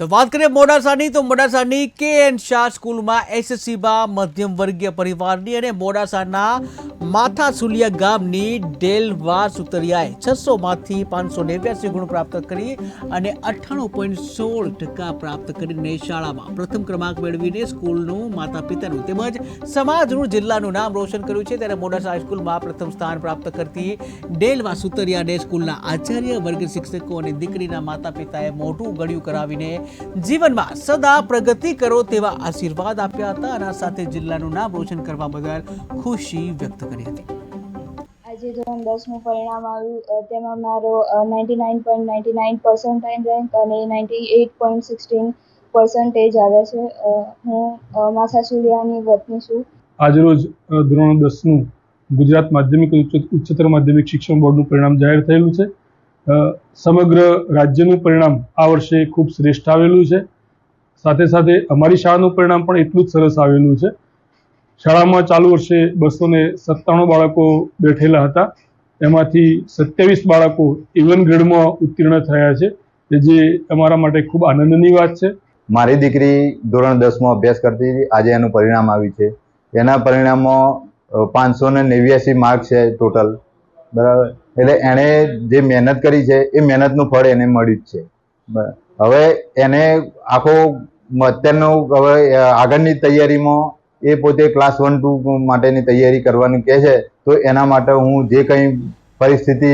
તો વાત કરીએ મોડાસાની, તો મોડાસાની કે એન શાહ સ્કૂલમાં એસએસસીમાં મધ્યમ વર્ગીય પરિવારની અને મોડાસાના માથા સુલિયા ગામની ડેલવા સુતરિયાએ છસોમાંથી પાંચસો નેવ્યાસી ગુણ પ્રાપ્ત કરી અને અઠ્ઠાણું પોઈન્ટ સોળ ટકા પ્રાપ્ત કરીને શાળામાં પ્રથમ ક્રમાંક મેળવીને સ્કૂલનું માતા પિતાનું તેમજ સમાજનું જિલ્લાનું નામ રોશન કર્યું છે. ત્યારે મોડાસા હાઈસ્કૂલમાં પ્રથમ સ્થાન પ્રાપ્ત કરતી ડેલવા સુતરિયાને સ્કૂલના આચાર્ય વર્ગ શિક્ષકો અને દીકરીના માતા પિતાએ મોટું ગળ્યું કરાવીને જીવનમાં સદા પ્રગતિ કરો તેવા આશીર્વાદ આપ્યા હતા અને આ સાથે જિલ્લાનું નામ રોશન કરવા બદલ ખુશી વ્યક્ત કરી હતી. આજે ધોરણ દસનું પરિણામ આવ્યું તેમાં મારો ninety nine point ninety nine percentile rank અને ninety eight point sixteen percentage આવે છે. હું માસાસુલિયાની વતની છું. આજરોજ ધોરણ દસનું ગુજરાત માધ્યમિક ઉચ્ચ- ઉચ્ચતર માધ્યમિક શિક્ષણ બોર્ડનું પરિણામ જાહેર થયેલું છે. સમગ્ર રાજ્યનું પરિણામ આ વર્ષે ખૂબ શ્રેષ્ઠ આવેલું છે. સાથે સાથે અમારી શાળાનું પરિણામ પણ એટલું જ સરસ આવેલું છે. શાળામાં ચાલુ વર્ષે બસો ને સત્તાણું બાળકો બેઠેલા હતા. એમાંથી સત્યાવીસ બાળકો ઇવન ગ્રેડમાં ઉત્તીર્ણ થયા છે જે અમારા માટે ખૂબ આનંદની વાત છે. મારી દીકરી ધોરણ દસમાં અભ્યાસ કરતી હતી. આજે એનું પરિણામ આવ્યું છે. એના પરિણામમાં પાંચસો ને નેવ્યાસી માર્ક છે ટોટલ બરાબર? એટલે એણે જે મહેનત કરી છે એ મહેનતનું ફળ એને મળ્યું જ છે. હવે એને આખો અત્યારનું હવે આગળની તૈયારીમાં એ પોતે ક્લાસ વન ટુ માટેની તૈયારી કરવાનું કહે છે તો એના માટે હું જે કંઈ પરિસ્થિતિ